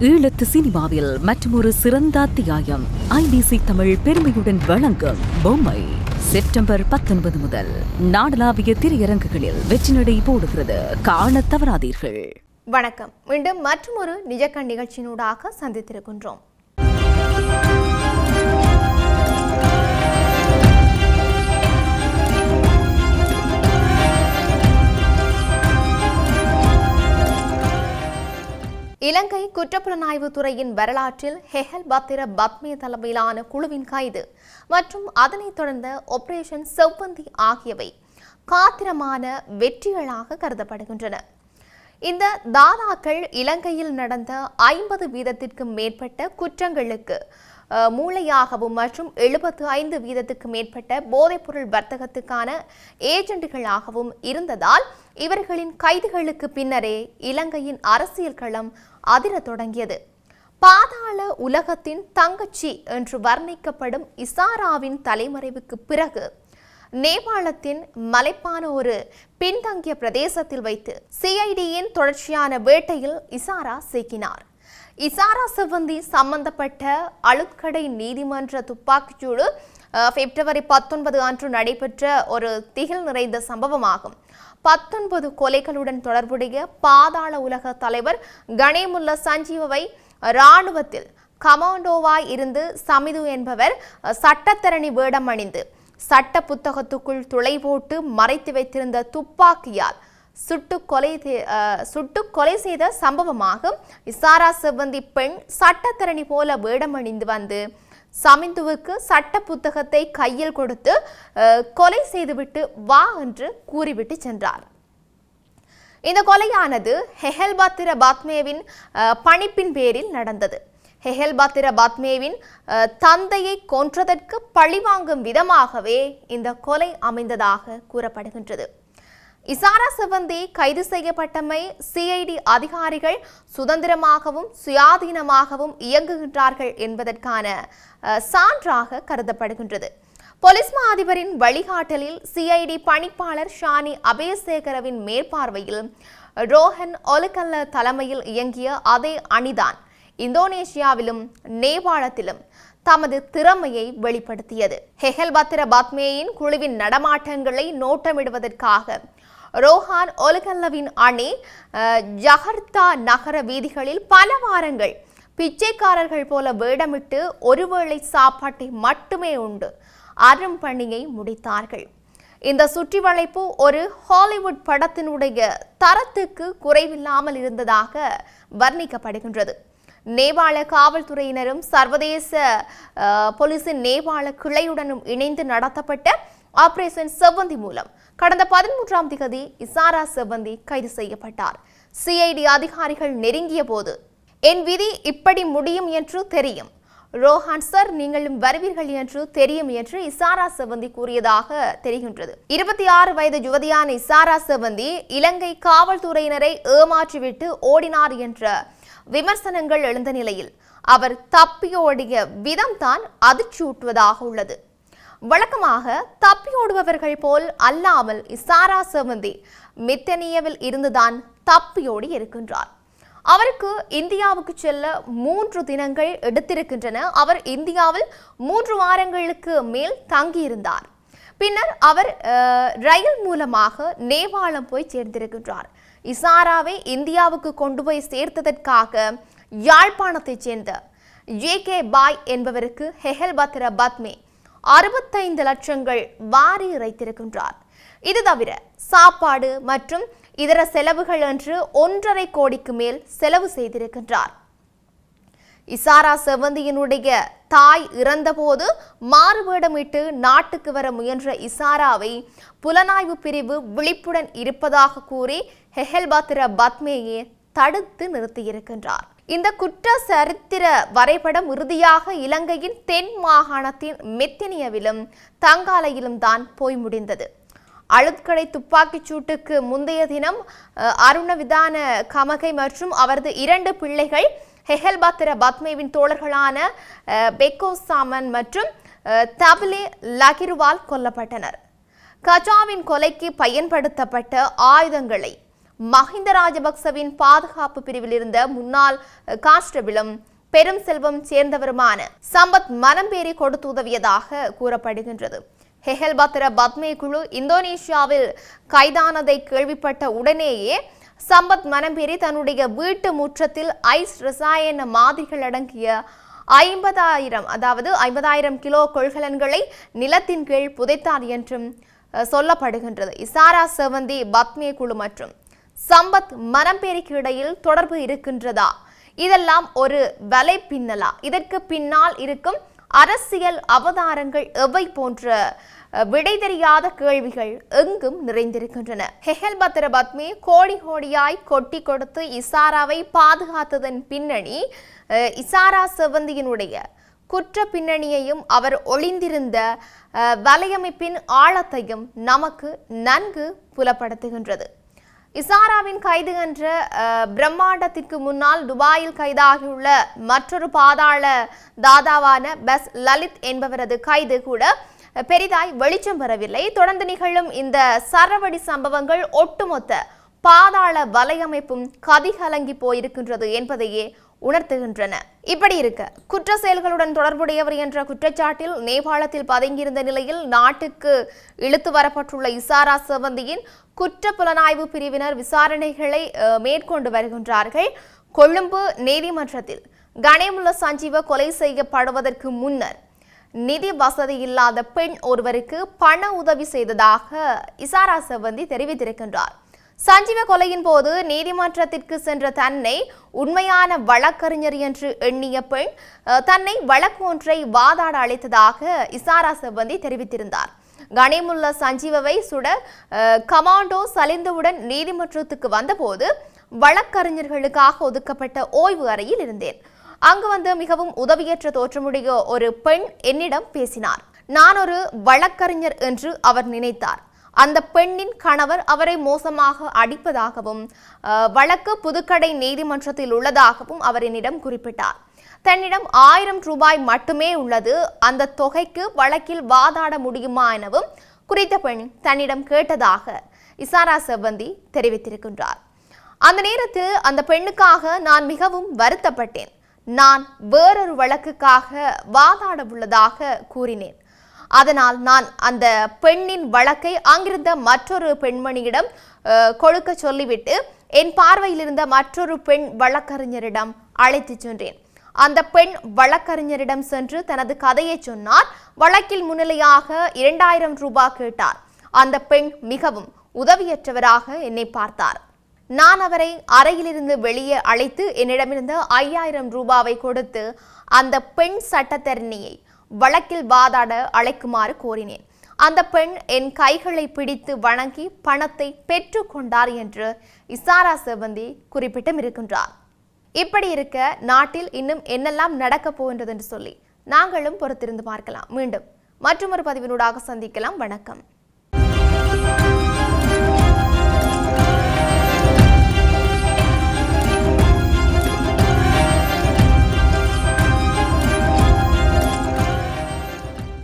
ஈழத்து சினிமாவில் மற்றொரு சிறந்த அத்தியாயம். ஐபிசி தமிழ் பெருமையுடன் வழங்கும் பொம்மை. செப்டம்பர் பத்தொன்பது முதல் நாடளாவிய திரையரங்குகளில் வெற்றி நடை போடுகிறது. காண தவறாதீர்கள். வணக்கம். மீண்டும் மற்றொரு நிஜக்கண் நிகழ்ச்சியினூடாக சந்தித்திருக்கின்றோம். இலங்கை குற்றப்புலனாய்வு துறையின் வரலாற்றில் ஹெஹல் பத்திர பத்மே தலைமையிலான குழுவின் கைது மற்றும் அதனைத் தொடர்ந்த ஆபரேஷன் செவ்வந்தி ஆகியவை காத்திரமான வெற்றிகளாக கருதப்படுகின்றன. இந்த தாதாக்கள் இலங்கையில் நடந்த ஐம்பது வீதத்திற்கும் மேற்பட்ட குற்றங்களுக்கு மூளையாகவும் மற்றும் எழுபத்து ஐந்து வீதத்துக்கு மேற்பட்ட போதைப்பொருள் வர்த்தகத்துக்கான ஏஜெண்டுகளாகவும் இருந்ததால் இவர்களின் கைதுகளுக்கு பின்னரே இலங்கையின் அரசியல் களம் அதிரத் தொடங்கியது. பாதாள உலகத்தின் தங்கச்சி என்று வர்ணிக்கப்படும் இசாராவின் தலைமறைவுக்கு பிறகு நேபாளத்தின் மலைப்பான ஒரு பின்தங்கிய பிரதேசத்தில் வைத்து சிஐடியின் தொடர்ச்சியான வேட்டையில் இசாரா சிக்கினார். இசாரா செவ்வந்தி சம்பந்தப்பட்ட அழுத்கடை நீதிமன்ற துப்பாக்கிச்சூடு பிப்ரவரி பத்தொன்பது அன்று நடைபெற்ற ஒரு திகில் நிறைந்த சம்பவமாகும். பத்தொன்பது கொலைகளுடன் தொடர்புடைய பாதாள உலக தலைவர் கணேமுல்ல சஞ்சீவவை இராணுவத்தில் கமாண்டோவாய் இருந்து சமிது என்பவர் சட்டத்தரணி வேடம் அணிந்து சட்ட புத்தகத்துக்குள் துளை போட்டு மறைத்து வைத்திருந்த துப்பாக்கியால் சுட்டு கொலை சுட்டு கொலை செய்த சம்பவமாகும் இசாரா செவ்வந்தி பெண் சட்டத்தரணி போல வேடமணிந்து வந்து சமிந்துவுக்கு சட்ட புத்தகத்தை கையில் கொடுத்து கொலை செய்துவிட்டு வா என்று கூறிவிட்டு சென்றார். இந்த கொலையானது ஹெஹல்பாத்திர பாத்மேவின் பணிப்பின் பேரில் நடந்தது. ஹெஹல்பாத்திர பாத்மேவின் அஹ், தந்தையை கொன்றதற்கு பழிவாங்கும் விதமாகவே இந்த கொலை அமைந்ததாக கூறப்படுகின்றது. இசாரா செவந்தி கைது செய்யப்பட்டமை சிஐடி அதிகாரிகள் சுதந்திரமாகவும் சுயாதீனமாகவும் இயங்குகின்றார்கள் என்பதற்கான சான்றாக கருதப்படுகின்றது. பொலிஸ்மா அதிபரின் வழிகாட்டலில் சிஐடி பணிப்பாளர் ஷானி அபயசேகரவின் மேற்பார்வையில் ரோஹன் ஒலுக்கல்ல தலைமையில் இயங்கிய அதே அணிதான் இந்தோனேசியாவிலும் நேபாளத்திலும் தமது திறமையை வெளிப்படுத்தியது. ஹெஹல்பத்திர பாத்மேயின் குழுவின் நடமாட்டங்களை நோட்டமிடுவதற்காக ரோஹான் ஒலுகல்லவின் அணி அஹ், ஜகர்த்தா நகர வீதிகளில் பல வாரங்கள் பிச்சைக்காரர்கள் போல வேடமிட்டு ஒருவேளை சாப்பாட்டை மட்டுமே உண்டு அரும் பணியை முடித்தார்கள். இந்த சுற்றி வளைப்பு ஒரு ஹாலிவுட் படத்தினுடைய தரத்துக்கு குறைவில்லாமல் இருந்ததாக வர்ணிக்கப்படுகின்றது. நேபாள காவல்துறையினரும் சர்வதேச போலீஸின் நேபாள கிளையுடனும் இணைந்து நடத்தப்பட்ட ஆபரேஷன் செவ்வந்தி மூலம். கடந்த பதிமூன்றாம் திகதி இசாரா செவ்வந்தி கைது செய்யப்பட்டார். சிஐடி அதிகாரிகள் நெருங்கிய போது என் விதி இப்படி முடியும் என்று தெரியும். ரோஹான் சார் நீங்களும் வருவீர்கள் என்று தெரியும் என்று இசாரா செவந்தி கூறியதாக தெரிகின்றது. இருபத்தி ஆறு வயது யுவதியான இசாரா செவந்தி இலங்கை காவல்துறையினரை ஏமாற்றிவிட்டு ஓடினார் என்ற விமர்சனங்கள் எழுந்த நிலையில் அவர் தப்பியோடிய விதம்தான் அதிர்ச்சியூட்டுவதாக உள்ளது. வழக்கமாக தப்பியோடுபவர்கள் போல் அல்லாமல் இசாரா செவந்தி மித்தனியவில் இருந்துதான் தப்பியோடி இருக்கின்றார். அவருக்கு இந்தியாவுக்கு செல்ல மூன்று தினங்கள் எடுத்திருக்கின்றன. அவர் இந்தியாவில் மூன்று வாரங்களுக்கு மேல் தங்கியிருந்தார். பின்னர் அவர் ரயில் மூலமாக நேபாளம் போய் சேர்ந்திருக்கின்றார். இசாராவை இந்தியாவுக்கு கொண்டு போய் சேர்த்ததற்காக யாழ்ப்பாணத்தைச் சேர்ந்த ஜே கே பாய் என்பவருக்கு ஹெஹல் பத்ர பத்மே அறுபத்தைந்து லட்சங்கள் வாரி இறைத்திருக்கின்றார். இது தவிர சாப்பாடு மற்றும் இதர செலவுகள் என்று ஒன்றரை கோடிக்கு மேல் செலவு செய்திருக்கின்றார். இசாரா செவந்தியினுடைய தாய் இறந்தபோது மாறுவேடமிட்டு நாட்டுக்கு வர முயன்ற இசாராவை புலனாய்வு பிரிவு விழிப்புடன் இருப்பதாக கூறி ஹெஹல்பாத்திர பத்மேயே தடுத்து நிறுத்தியிருக்கின்றார். இந்த குற்ற சரித்திர வரைபடம் இறுதியாக இலங்கையின் தென் மாகாணத்தின் மெத்தினியவிலும் தங்காலையிலும் தான் போய் முடிந்தது. அழுத்கடை துப்பாக்கிச் சூட்டுக்கு முந்தைய தினம் அருணவிதான கமகை மற்றும் அவரது இரண்டு பிள்ளைகள் ஹெஹல்பாத்திர பத்மேவின் தோழர்களான பெக்கோ சாமன் மற்றும் தபிலே லகிருவால் கொல்லப்பட்டனர். கஜாவின் கொலைக்கு பயன்படுத்தப்பட்ட ஆயுதங்களை மஹிந்த ராஜபக்சவின் பாதுகாப்பு பிரிவில் இருந்த முன்னாள் கான்ஸ்டபிளும் பெரும் செல்வம் சேர்ந்தவருமான சம்பத் மனம்பேறி கொடுத்து உதவியதாக கூறப்படுகின்றது. ஹெஹல்பத்திர பத்மே குழு இந்தோனேஷியாவில் கைதானதை கேள்விப்பட்ட உடனேயே சம்பத் மனம்பேறி தன்னுடைய வீட்டு முற்றத்தில் ஐஸ் ரசாயன மாதிரிகள் அடங்கிய ஐம்பதாயிரம் அதாவது ஐம்பதாயிரம் கிலோ கொள்கலன்களை நிலத்தின் கீழ் புதைத்தார் என்றும் சொல்லப்படுகின்றது. இசாரா செவந்தி பத்மே குழு மற்றும் சம்பத் மனம்பேரிக்கு இடையில் தொடர்பு இருக்கின்றதா? இதெல்லாம் ஒரு வலை பின்னலா? இதற்கு பின்னால் இருக்கும் அரசியல் அவதாரங்கள் எவை போன்ற விடை தெரியாத கேள்விகள் எங்கும் நிறைந்திருக்கின்றன. ஹெஹல் பத்திர பத்மி கோடி கோடியாய் கொட்டி கொடுத்து இசாராவை பாதுகாத்ததன் பின்னணி இசாரா செவந்தியினுடைய குற்ற பின்னணியையும் அவர் ஒளிந்திருந்த வலையமைப்பின் ஆழத்தையும் நமக்கு நன்கு புலப்படுத்துகின்றது. இசாராவின் கைது என்ற பிரம்மாண்டத்திற்கு முன்னால் துபாயில் கைதாகியுள்ள மற்றொரு பாதாள தாதாவான பஸ் லலித் என்பவரது கைது கூட பெரிதாய் வெளிச்சம் பெறவில்லை தொடர்ந்து நிகழும் இந்த சரவடி சம்பவங்கள் ஒட்டுமொத்த பாதாள வலையமைப்பும் கதிகலங்கி போயிருக்கின்றது என்பதையே உணர்த்துகின்றன. இப்படி இருக்க குற்ற செயல்களுடன் தொடர்புடையவர் என்ற குற்றச்சாட்டில் நேபாளத்தில் பதுங்கியிருந்த நிலையில் நாட்டுக்கு இழுத்து வரப்பட்டுள்ள இசாரா செவந்தியின் குற்ற புலனாய்வு பிரிவினர் விசாரணைகளை மேற்கொண்டு வருகின்றார்கள். கொழும்பு நீதிமன்றத்தில் கணேமுல்ல சஞ்சீவ கொலை செய்யப்படுவதற்கு முன்னர் நிதி வசதி இல்லாத பெண் ஒருவருக்கு பண உதவி செய்ததாக இசாரா செவந்தி தெரிவித்திருக்கின்றார். சஞ்சீவ கொலையின் போது நீதிமன்றத்திற்கு சென்ற தன்னை உண்மையான வழக்கறிஞர் என்று எண்ணிய பெண் தன்னை வழக்கு ஒன்றை வாதாட அழைத்ததாக இசாரா செவ்வந்தி தெரிவித்திருந்தார். கனிமுல்ல சஞ்சீவவை சுட கமாண்டோ சலிந்தவுடன் நீதிமன்றத்துக்கு வந்தபோது வழக்கறிஞர்களுக்காக ஒதுக்கப்பட்ட ஓய்வு அறையில் இருந்தேன். அங்கு வந்து மிகவும் உதவியற்ற தோற்றமுடைய ஒரு பெண் என்னிடம் பேசினார். நான் ஒரு வழக்கறிஞர் என்று அவர் நினைத்தார். அந்த பெண்ணின் கணவர் அவரை மோசமாக அடிப்பதாகவும் வழக்கு புதுக்கடை நீதிமன்றத்தில் உள்ளதாகவும் அவர் என்னிடம் குறிப்பிட்டார். தன்னிடம் ஆயிரம் ரூபாய் மட்டுமே உள்ளது. அந்த தொகைக்கு வழக்கில் வாதாட முடியுமா எனவும் குறித்த பெண் தன்னிடம் கேட்டதாக இசாரா செவ்வந்தி தெரிவித்திருக்கின்றார். அந்த நேரத்தில் அந்த பெண்ணுக்காக நான் மிகவும் வருத்தப்பட்டேன். நான் வேறொரு வழக்குக்காக வாதாட உள்ளதாக கூறினேன். அதனால் நான் அந்த பெண்ணின் வழக்கை அங்கிருந்த மற்றொரு பெண்மணியிடம் கொடுக்க சொல்லிவிட்டு என் பார்வையில் இருந்த மற்றொரு பெண் வழக்கறிஞரிடம் அழைத்துச் சென்றேன். அந்த பெண் வழக்கறிஞரிடம் சென்று தனது கதையை சொன்னார். வழக்கில் முன்னிலையாக இரண்டாயிரம் ரூபாய் கேட்டார். அந்த பெண் மிகவும் உதவியற்றவராக என்னை பார்த்தார். நான் அவரை அறையிலிருந்து வெளியே அழைத்து என்னிடமிருந்து ஐயாயிரம் ரூபாவை கொடுத்து அந்த பெண் சட்டத்தரணியை வழக்கில் வாதாட அழைக்குமாறு கோரினேன். அந்த பெண் என் கைகளை பிடித்து வணங்கி பணத்தை பெற்றுக்கொண்டார் என்று இசாரா செவந்தி குறிப்பிட்டும் இருக்கின்றார். இப்படி இருக்க நாட்டில் இன்னும் என்னெல்லாம் நடக்கப் போகின்றது என்று சொல்லி நாங்களும் பொறுத்திருந்து பார்க்கலாம். மீண்டும் மற்றொரு பதிவினூடாக சந்திக்கலாம். வணக்கம்.